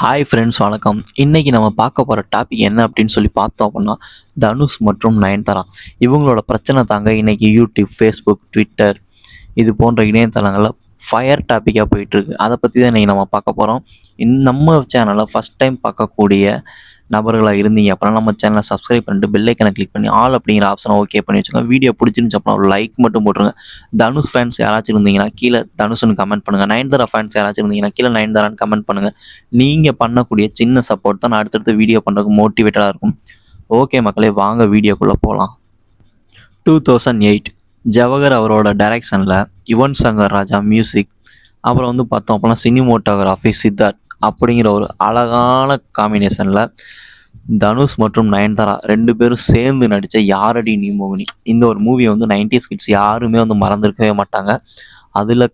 Hi friends வணக்கம். இன்றைக்கி நம்ம பார்க்க போகிற டாபிக் என்ன அப்படின்னு சொல்லி பார்த்தோம் அப்படின்னா தனுஷ் மற்றும் நயன்தாரா. இவங்களோட பிரச்சனை தாங்க இன்றைக்கி யூடியூப் ஃபேஸ்புக் ட்விட்டர் இது போன்ற இணையதளங்களில் ஃபயர் டாப்பிக்காக போயிட்டுருக்கு அதை பற்றி தான் இன்றைக்கி நம்ம பார்க்க போகிறோம் இந்த நம்ம சேனலை ஃபஸ்ட் டைம் பார்க்கக்கூடிய நபர்களாக இருந்தீங்க அப்படின்னா நம்ம சேனலை சப்ஸ்கிரைப் பண்ணிட்டு பெல்லைக்கனை கிளிக் பண்ணி ஆல் அப்படிங்கிற ஆப்ஷனை ஓகே பண்ணி வச்சுக்கோங்க. வீடியோ பிடிச்சிருந்துச்சு அப்படின்னா ஒரு லைக் மட்டும் போட்டுருங்க. தனுஷ் ஃபேன்ஸ் யாராச்சும் இருந்தீங்கன்னா கீழே தனுஷ்னு கமெண்ட் பண்ணுங்கள் நயன்தாரா ஃபேன்ஸ் யாராச்சும் இருந்தீங்கன்னா கீழே நயன்தாரான்னு கமெண்ட் பண்ணுங்கள் நீங்கள் பண்ணக்கூடிய சின்ன சப்போர்ட் தான் நான் அடுத்தடுத்து வீடியோ பண்ணுறதுக்கு மோட்டிவேட்டடாக இருக்கும். ஓகே மக்களே வாங்க வீடியோக்குள்ளே போகலாம் டூ தௌசண்ட் எயிட் ஜவஹர் அவரோட டைரக்ஷனில் யுவன் சங்கர் ராஜா மியூசிக் அப்புறம் வந்து பார்த்தோம் அப்படின்னா சினிமோட்டோகிராஃபி சித்தார்த் அப்படிங்கிற ஒரு அழகான காம்பினேஷனில் தனுஷ் மற்றும் நயன்தாரா ரெண்டு பேரும் சேர்ந்து நடித்த யாரடி நீ மோகினி? இந்த ஒரு மூவியை வந்து நைன்டிஸ் கிட்ஸ் யாருமே வந்து மறந்துருக்கவே மாட்டாங்க. அதில்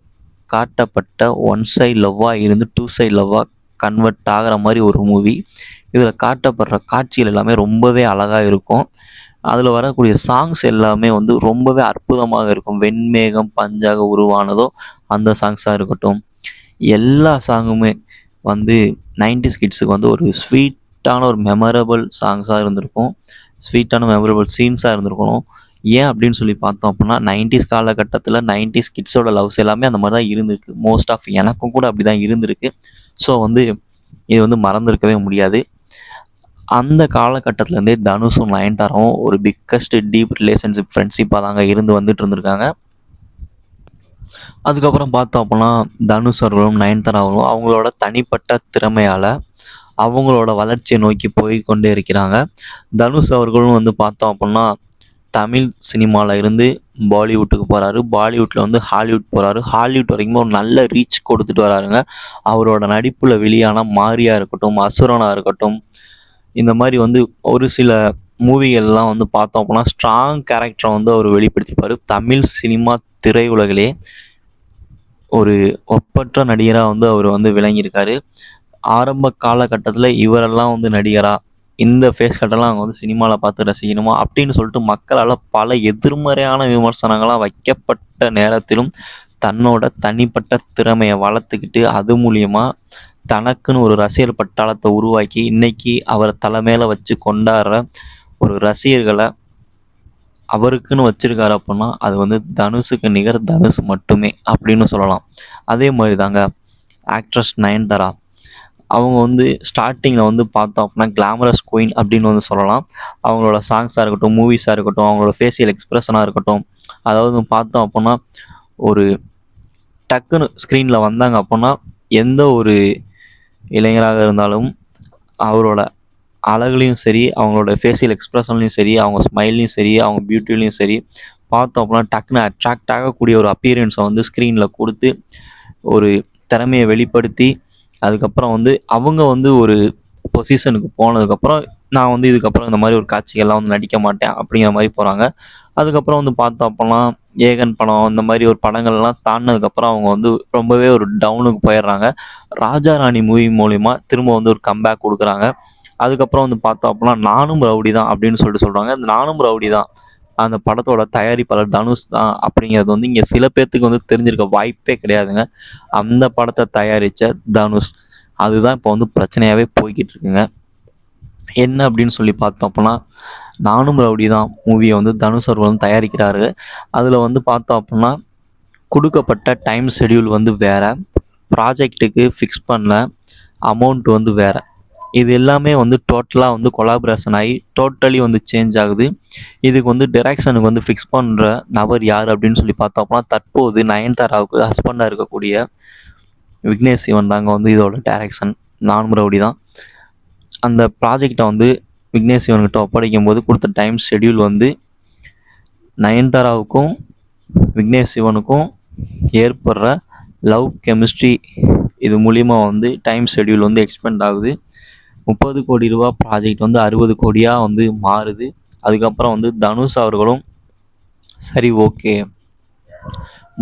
காட்டப்பட்ட ஒன் சைட் லவ்வாக இருந்து டூ சைட் லவ்வாக கன்வெர்ட் ஆகிற மாதிரி ஒரு மூவி இதில் காட்டப்படுற காட்சிகள் எல்லாமே ரொம்பவே அழகாக இருக்கும். அதில் வரக்கூடிய சாங்ஸ் எல்லாமே வந்து ரொம்பவே அற்புதமாக இருக்கும். வெண்மேகம் பஞ்சாக உருவானதோ அந்த சாங்ஸாக இருக்கட்டும். எல்லா சாங்குமே வந்து நைன்டிஸ் கிட்ஸுக்கு வந்து ஒரு ஸ்வீட் ஸ்வீட்டான ஒரு மெமரபிள் சாங்ஸாக இருந்திருக்கும். ஸ்வீட்டான மெமரபிள் சீன்ஸாக இருந்திருக்கணும். ஏன் அப்படின்னு சொல்லி பார்த்தோம் அப்படின்னா நைன்டிஸ் காலகட்டத்தில் நைன்டிஸ் கிட்ஸோட லவ்ஸ் எல்லாமே அந்த மாதிரி தான் இருந்திருக்கு. மோஸ்ட் ஆஃப் எனக்கும் கூட அப்படி தான் இருந்திருக்கு. ஸோ வந்து இது வந்து மறந்துருக்கவே முடியாது. அந்த காலகட்டத்திலேருந்தே தனுஷும் நயன்தாராவும் ஒரு பிக்கஸ்ட் டீப் ரிலேஷன்ஷிப் ஃப்ரெண்ட்ஷிப்பாக தாங்க இருந்து வந்துட்டு இருந்திருக்காங்க. அதுக்கப்புறம் பார்த்தோம் அப்படின்னா தனுஷ் அவர்களும் நயன்தாரா அவர்களும் அவங்களோட தனிப்பட்ட திறமையால் அவங்களோட வளர்ச்சியை நோக்கி போய் கொண்டே இருக்கிறாங்க. தனுஷ் அவர்களும் வந்து பார்த்தோம் அப்படின்னா தமிழ் சினிமாவில் இருந்து பாலிவுட்டுக்கு போகிறாரு பாலிவுட்டில் வந்து ஹாலிவுட் போகிறாரு ஹாலிவுட் வரைக்கும் ஒரு நல்ல ரீச் கொடுத்துட்டு வராருங்க. அவரோட நடிப்பில் வெளியான மாரியாக இருக்கட்டும் அசுரனாக இருக்கட்டும் இந்த மாதிரி வந்து ஒரு சில மூவிகள்லாம் வந்து பார்த்தோம் அப்படின்னா ஸ்ட்ராங் கேரக்டரை வந்து அவர் வெளிப்படுத்திப்பார். தமிழ் சினிமா திரையுலகிலே ஒரு ஒப்பற்ற நடிகராக வந்து அவர் வந்து விளங்கியிருக்காரு. ஆரம்ப காலகட்டத்தில் இவரெல்லாம் வந்து நடிகரா? இந்த ஃபேஸ் கட்டெல்லாம் அவங்க வந்து சினிமாவில் பார்த்து ரசிக்கணுமா? அப்படின்னு சொல்லிட்டு மக்களால் பல எதிர்மறையான விமர்சனங்களாக வைக்கப்பட்ட நேரத்திலும் தன்னோட தனிப்பட்ட திறமையை வளர்த்துக்கிட்டு அது மூலியமாக தனக்குன்னு ஒரு ரசிகர் பட்டாளத்தை உருவாக்கி இன்னைக்கு அவரை தலைமையில வச்சு கொண்டாடுற ஒரு ரசிகர்களை அவருக்குன்னு வச்சிருக்காரு அப்படின்னா அது வந்து தனுஷுக்கு நிகர் தனுஷ் மட்டுமே அப்படின்னு சொல்லலாம். அதே மாதிரி தாங்க ஆக்ட்ரஸ் நயன்தாரா. அவங்க வந்து ஸ்டார்டிங்கில் வந்து பார்த்தோம் அப்படின்னா கிளாமரஸ் குயின் அப்படின்னு வந்து சொல்லலாம். அவங்களோட சாங்ஸாக இருக்கட்டும் மூவிஸாக இருக்கட்டும் அவங்களோட ஃபேஷியல் எக்ஸ்ப்ரெஷனாக இருக்கட்டும். அதாவது பார்த்தோம் அப்படின்னா ஒரு டக்குன்னு ஸ்க்ரீனில் வந்தாங்க அப்படின்னா எந்த ஒரு இளைஞராக இருந்தாலும் அவரோட அழகுலையும் சரி அவங்களோட ஃபேஷியல் எக்ஸ்ப்ரெஷன்லையும் சரி அவங்க ஸ்மைல்லையும் சரி அவங்க பியூட்டிலையும் சரி பார்த்தோம் அப்படின்னா டக்குன்னு அட்ராக்ட் ஆகக்கூடிய ஒரு அப்பியரன்ஸை வந்து ஸ்க்ரீனில் கொடுத்து ஒரு திறமையை வெளிப்படுத்தி அதுக்கப்புறம் வந்து அவங்க வந்து ஒரு பொசிஷனுக்கு போனதுக்கப்புறம் நான் வந்து இதுக்கப்புறம் இந்த மாதிரி ஒரு காட்சிகள்லாம் வந்து நடிக்க மாட்டேன் அப்படிங்கிற மாதிரி போகிறாங்க அதுக்கப்புறம் வந்து பார்த்தோம் ஏகன் படம் இந்த மாதிரி ஒரு படங்கள்லாம் தாண்டினதுக்கப்புறம் அவங்க வந்து ரொம்பவே ஒரு டவுனுக்கு போயிடுறாங்க. ராஜா ராணி மூவி மூலிமா திரும்ப வந்து ஒரு கம்பேக் கொடுக்குறாங்க. அதுக்கப்புறம் வந்து பார்த்தோம் அப்படின்னா நானும் ரவுடி தான் அப்படின்னு சொல்லிட்டு சொல்கிறாங்க நானும் ரவுடி தான் அந்த படத்தோட தயாரிப்பாளர் தனுஷ் தான் அப்படிங்கிறது வந்து இங்கே சில பேர்த்துக்கு வந்து தெரிஞ்சிருக்க வாய்ப்பே கிடையாதுங்க. அந்த படத்தை தயாரித்த தனுஷ். அதுதான் இப்போ வந்து பிரச்சனையாகவே போய்கிட்டு இருக்குங்க. என்ன அப்படின்னு சொல்லி பார்த்தோம் அப்படின்னா நானும் ரவுடி தான் மூவியை வந்து தனுஷ் அவர்கள் வந்து தயாரிக்கிறாரு. அதில் வந்து பார்த்தோம் அப்படின்னா கொடுக்கப்பட்ட டைம் ஷெடியூல் வந்து வேறு. ப்ராஜெக்ட்டுக்கு ஃபிக்ஸ் பண்ண அமௌண்ட் வந்து வேறு. இது எல்லாமே வந்து டோட்டலாக வந்து கொலாபரேஷன் ஆகி டோட்டலி வந்து சேஞ்ச் ஆகுது. இதுக்கு வந்து டிரெக்ஷனுக்கு வந்து ஃபிக்ஸ் பண்ணுற நபர் யார் அப்படின்னு சொல்லி பார்த்தோம் அப்படின்னா தற்போது நயன்தாராவுக்கு ஹஸ்பண்டாக இருக்கக்கூடிய விக்னேஷ் சிவன் தாங்க வந்து இதோட டைரக்ஷன் நானும் தான் அந்த ப்ராஜெக்டை வந்து விக்னேஷ் சிவன்கிட்ட ஒப்படைக்கும் போது கொடுத்த டைம் ஷெடியூல் வந்து நயன்தாராவுக்கும் விக்னேஷ் சிவனுக்கும் ஏற்படுற லவ் கெமிஸ்ட்ரி இது மூலிமா வந்து டைம் ஷெடியூல் வந்து எக்ஸ்பெண்ட் ஆகுது. முப்பது கோடி ரூபா ப்ராஜெக்ட் வந்து அறுபது கோடியாக வந்து மாறுது. அதுக்கப்புறம் வந்து தனுஷ் அவர்களும் சரி ஓகே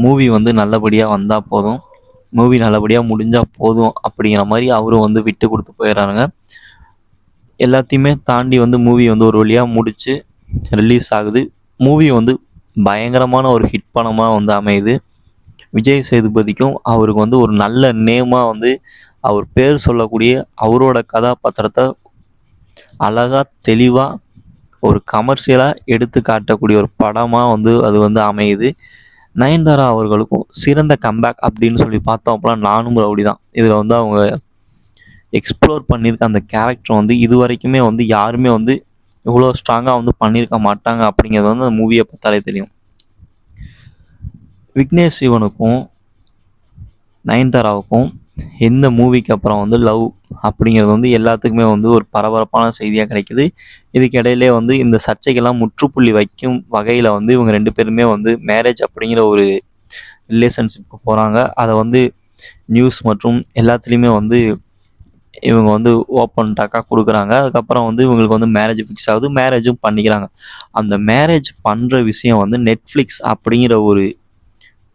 மூவி வந்து நல்லபடியாக வந்தால் போதும். மூவி நல்லபடியாக முடிஞ்சால் போதும் அப்படிங்கிற மாதிரி அவரும் வந்து விட்டு கொடுத்து போயிடுறாருங்க. எல்லாத்தையுமே தாண்டி வந்து மூவி வந்து ஒரு வழியாக முடித்து ரிலீஸ் ஆகுது. மூவி வந்து பயங்கரமான ஒரு ஹிட் படமாக வந்து அமையுது. விஜய் சேதுபதிக்கும் அவருக்கு வந்து ஒரு நல்ல நேமாக வந்து அவர் பேர் சொல்லக்கூடிய அவரோட கதாபாத்திரத்தை அழகாக தெளிவாக ஒரு கமர்ஷியலாக எடுத்து காட்டக்கூடிய ஒரு படமாக வந்து அது வந்து அமையுது. நயன்தாரா அவர்களுக்கும் சிறந்த கம்பேக் அப்படின்னு சொல்லி பார்த்தோம் அப்போலாம் நானும் ரவுடி தான் இதில் வந்து அவங்க எக்ஸ்ப்ளோர் பண்ணியிருக்க அந்த கேரக்டர் வந்து இது வரைக்குமே வந்து யாருமே வந்து இவ்வளோ ஸ்ட்ராங்காக வந்து பண்ணியிருக்க மாட்டாங்க அப்படிங்கிறது வந்து அந்த மூவியை பார்த்தாலே தெரியும். விக்னேஷ் சிவனுக்கும் நயன்தாராவுக்கும் எந்த மூவிக்கு அப்புறம் வந்து லவ் அப்படிங்கிறது வந்து எல்லாத்துக்குமே வந்து ஒரு பரபரப்பான செய்தியாக கிடைக்குது. இதுக்கிடையிலே வந்து இந்த சர்ச்சைக்கெல்லாம் முற்றுப்புள்ளி வைக்கும் வகையில் வந்து இவங்க ரெண்டு பேருமே வந்து மேரேஜ் அப்படிங்கிற ஒரு ரிலேஷன்ஷிப்க்கு போகிறாங்க அதை வந்து நியூஸ் மற்றும் எல்லாத்துலேயுமே வந்து இவங்க வந்து ஓப்பன் டாக்காக கொடுக்குறாங்க. அதுக்கப்புறம் வந்து இவங்களுக்கு வந்து மேரேஜ் ஃபிக்ஸ் ஆகுது. மேரேஜும் பண்ணிக்கிறாங்க. அந்த மேரேஜ் பண்ணுற விஷயம் வந்து நெட்ஃப்ளிக்ஸ் அப்படிங்கிற ஒரு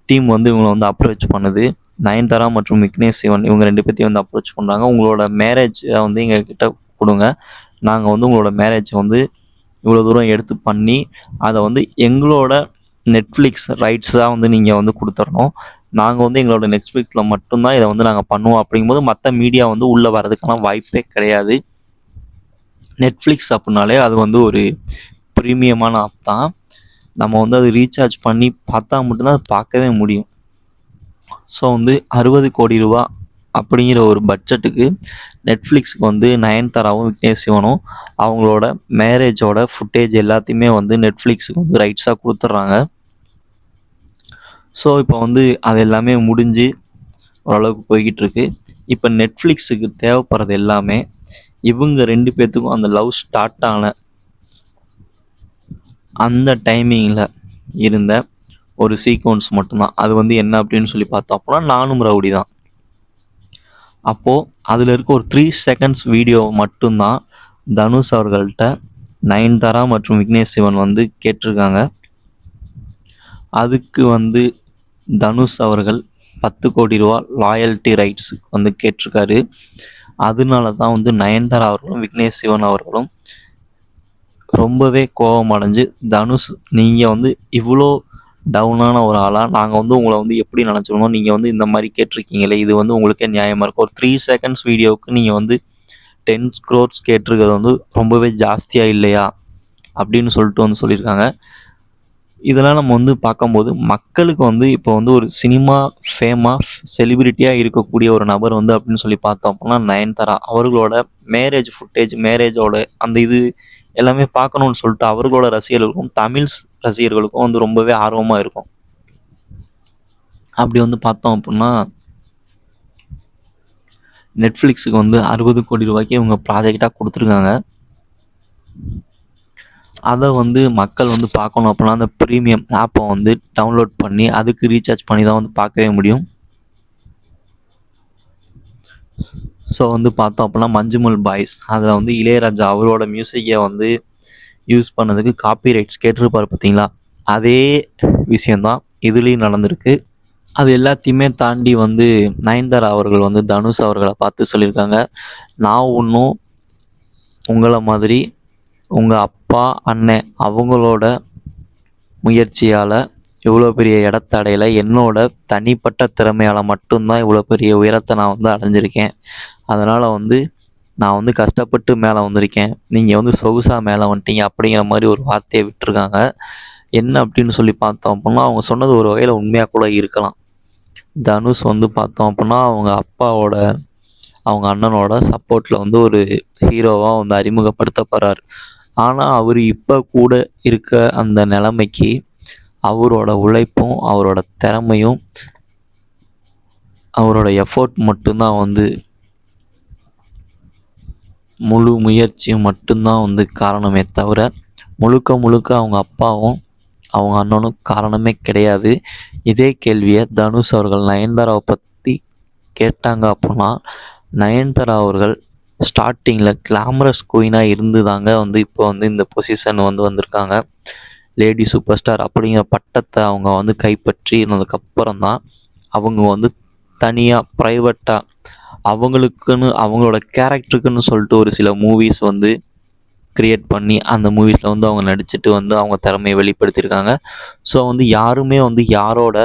டீம் வந்து இவங்களை வந்து அப்ரோச் பண்ணுது. நயன்தாரா மற்றும் விக்னேஷ் சிவன் இவங்க ரெண்டு பேர்த்தையும் வந்து அப்ரோச் பண்ணுறாங்க உங்களோட மேரேஜ் வந்து எங்கள் கிட்ட கொடுங்க. நாங்கள் வந்து உங்களோட மேரேஜை வந்து இவ்வளோ தூரம் எடுத்து பண்ணி அதை வந்து எங்களோட நெட்ஃப்ளிக்ஸ் ரைட்ஸாக வந்து நீங்கள் வந்து கொடுத்துடணும். நாங்கள் வந்து எங்களோட நெட்ஃப்ளிக்ஸில் மட்டும்தான் இதை வந்து நாங்கள் பண்ணுவோம். அப்படிங்கும்போது மற்ற மீடியா வந்து உள்ளே வர்றதுக்கான வாய்ப்பே கிடையாது. நெட்ஃப்ளிக்ஸ் அப்படின்னாலே அது வந்து ஒரு ப்ரீமியமான ஆப் தான். நம்ம வந்து அது ரீசார்ஜ் பண்ணி பார்த்தா மட்டும்தான் அது பார்க்கவே முடியும். ஸோ வந்து அறுபது கோடி ரூபா அப்படிங்கிற ஒரு பட்ஜெட்டுக்கு நெட்ஃப்ளிக்ஸுக்கு வந்து நயன்தாராவும் விக்னேஷ் சிவனும் அவங்களோட மேரேஜோட ஃபுட்டேஜ் எல்லாத்தையுமே வந்து நெட்ஃப்ளிக்ஸுக்கு வந்து ரைட்ஸாக கொடுத்துட்றாங்க. ஸோ இப்போ வந்து அது எல்லாமே முடிஞ்சு ஓரளவுக்கு போய்கிட்டு இருக்கு இப்போ நெட்ஃப்ளிக்ஸுக்கு தேவைப்படுறது எல்லாமே இவங்க ரெண்டு பேர்த்துக்கும் அந்த லவ் ஸ்டார்ட் ஆன அந்த டைமிங்கில் இருந்த ஒரு சீக்வன்ஸ் மட்டும்தான். அது வந்து என்ன அப்படின்னு சொல்லி பார்த்தோம் அப்படின்னா நானும் ரவுடி தான் அப்போது அதில் இருக்க ஒரு த்ரீ செகண்ட்ஸ் வீடியோ மட்டும்தான் தனுஷ் அவர்கள்ட்ட நயன்தாரா மற்றும் விக்னேஷ் சிவன் வந்து கேட்டிருக்காங்க. அதுக்கு வந்து தனுஷ் அவர்கள் பத்து கோடி ரூபா லாயல்ட்டி ரைட்ஸ் வந்து கேட்டிருக்காரு. அதனால தான் வந்து நயன்தாரா அவர்களும் விக்னேஷ் சிவன் அவர்களும் ரொம்பவே கோபம் அடைஞ்சு தனுஷ் நீங்கள் வந்து இவ்வளோ டவுனான ஒரு ஆளாக நாங்கள் வந்து உங்களை வந்து எப்படி நினச்சிருந்தோம்? நீங்கள் வந்து இந்த மாதிரி கேட்டிருக்கீங்களே இது வந்து உங்களுக்கே நியாயமாக இருக்கும். ஒரு த்ரீ செகண்ட்ஸ் வீடியோவுக்கு நீங்கள் வந்து டென் க்ரோர்ஸ் கேட்டிருக்கிறது வந்து ரொம்பவே ஜாஸ்தியாக இல்லையா? அப்படின்னு சொல்லிட்டு வந்து சொல்லியிருக்காங்க. இதெல்லாம் நம்ம வந்து பார்க்கும்போது மக்களுக்கு வந்து இப்போ வந்து ஒரு சினிமா ஃபேமாக செலிபிரிட்டியாக இருக்கக்கூடிய ஒரு நபர் வந்து அப்படின்னு சொல்லி பார்த்தோம் அப்படின்னா நயன்தாரா அவர்களோட மேரேஜ் ஃபுட்டேஜ் மேரேஜோட அந்த இது எல்லாமே பார்க்கணுன்னு சொல்லிட்டு அவர்களோட ரசிகர்களுக்கும் தமிழ் ரசிகர்களுக்கும் வந்து ரொம்பவே ஆர்வமாக இருக்கும். அப்படி வந்து பார்த்தோம் அப்படின்னா நெட்ஃப்ளிக்ஸுக்கு வந்து அறுபது கோடி ரூபாய்க்கு இவங்க ப்ராஜெக்டாக கொடுத்துருக்காங்க. அதை வந்து மக்கள் வந்து பார்க்கணும் அப்படின்னா அந்த ப்ரீமியம் ஆப்பை வந்து டவுன்லோட் பண்ணி அதுக்கு ரீசார்ஜ் பண்ணி தான் வந்து பார்க்கவே முடியும். ஸோ வந்து பார்த்தோம் அப்படின்னா மஞ்சுமல் பாய்ஸ். அதில் வந்து இளையராஜா அவரோட மியூசிக்கை வந்து யூஸ் பண்ணதுக்கு காப்பி ரைட்ஸ் கேட்டிருப்பார் பார்த்தீங்களா? அதே விஷயந்தான் இதுலேயும் நடந்திருக்கு. அது எல்லாத்தையுமே தாண்டி வந்து நயன்தாரா அவர்கள் வந்து தனுஷ் அவர்களை பார்த்து சொல்லியிருக்காங்க. நான் ஒன்றும் உங்களை மாதிரி உங்கள் அப்பா அண்ணன் அவங்களோட முயற்சியால் இவ்வளோ பெரிய இடத்தடையில் என்னோட தனிப்பட்ட திறமையால் மட்டும்தான் இவ்வளோ பெரிய உயரத்தை நான் வந்து அடைஞ்சிருக்கேன். அதனால் வந்து நான் வந்து கஷ்டப்பட்டு மேலே வந்திருக்கேன். நீங்கள் வந்து சொகுசாக மேலே வந்துட்டீங்க அப்படிங்கிற மாதிரி ஒரு வார்த்தையை விட்டுருக்காங்க. என்ன அப்படின்னு சொல்லி பார்த்தோம் அப்படின்னா அவங்க சொன்னது ஒரு வகையில் உண்மையாக கூட இருக்கலாம். தனுஷ் வந்து பார்த்தோம் அப்படின்னா அவங்க அப்பாவோட அவங்க அண்ணனோட சப்போர்ட்டில் வந்து ஒரு ஹீரோவாக வந்து அறிமுகப்படுத்த போகிறார் ஆனால் அவர் இப்போ கூட இருக்க அந்த நிலைமைக்கு அவரோட உழைப்பும் அவரோட திறமையும் அவரோட எஃபோர்ட் மட்டும்தான் வந்து முழு முயற்சியும் மட்டும்தான் வந்து காரணமே தவிர முழுக்க முழுக்க அவங்க அப்பாவும் அவங்க அண்ணனும் காரணமே கிடையாது. இதே கேள்வியை தனுஷ் அவர்கள் நயன்தாராவை பற்றி கேட்டாங்க அப்படின்னா நயன்தாரா அவர்கள் ஸ்டார்டிங்கில் கிளாமரஸ் குயினாக இருந்து தாங்க வந்து இப்போ வந்து இந்த பொசிஷன் வந்து வந்திருக்காங்க. லேடி சூப்பர் ஸ்டார் அப்படிங்கிற பட்டத்தை அவங்க வந்து கைப்பற்றி இருந்ததுக்கப்புறம் தான் அவங்க வந்து தனியாக ப்ரைவேட்டாக அவங்களுக்குன்னு அவங்களோட கேரக்டருக்குன்னு சொல்லிட்டு ஒரு சில மூவிஸ் வந்து க்ரியேட் பண்ணி அந்த மூவிஸில் வந்து அவங்க நடிச்சுட்டு வந்து அவங்க திறமையை வெளிப்படுத்தியிருக்காங்க. ஸோ வந்து யாருமே வந்து யாரோட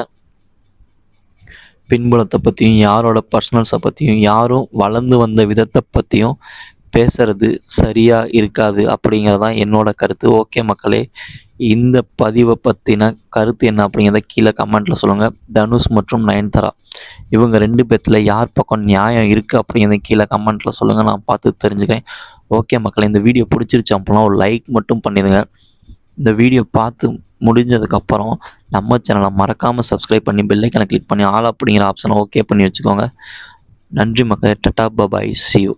பின்புலத்தை பற்றியும் யாரோட பர்சனல்ஸை பற்றியும் யாரும் வளர்ந்து வந்த விதத்தை பற்றியும் பேசுறது சரியாக இருக்காது அப்படிங்கிறது தான் என்னோட கருத்து. ஓகே மக்களே இந்த பதிவை பற்றின கருத்து என்ன அப்படிங்கிறத கீழே கமெண்ட்டில் சொல்லுங்கள் தனுஷ் மற்றும் நயன்தாரா இவங்க ரெண்டு பேர்த்தில் யார் பக்கம் நியாயம் இருக்குது அப்படிங்கிறத கீழே கமெண்ட்டில் சொல்லுங்கள் நான் பார்த்து தெரிஞ்சுக்கிறேன். ஓகே மக்கள் இந்த வீடியோ பிடிச்சிருச்சு அப்படின்னா ஒரு லைக் மட்டும் பண்ணிடுங்க. இந்த வீடியோ பார்த்து முடிஞ்சதுக்கப்புறம் நம்ம சேனலை மறக்காமல் சப்ஸ்கிரைப் பண்ணி பெல்லைக்கனை கிளிக் பண்ணி ஆல் அப்படிங்கிற ஆப்ஷனை ஓகே பண்ணி வச்சுக்கோங்க. நன்றி மக்களே டட்டா பபாய் சியூ